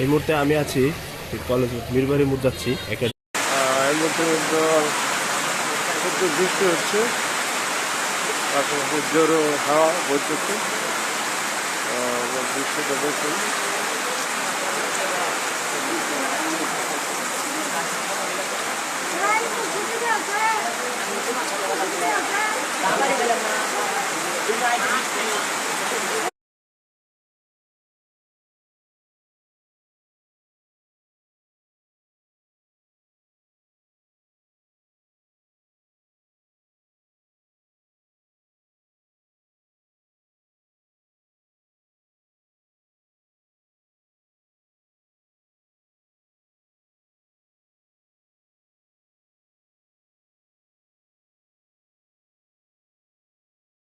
এই মুহূর্তে আমি আছি কলেজ মিরবাড়ি মুড যাচ্ছি এই মুহূর্তে প্রচুর বৃষ্টি হচ্ছে। পাশাপাশি জোরও হাওয়া বইতেছে। বৃষ্টিটা দেখুন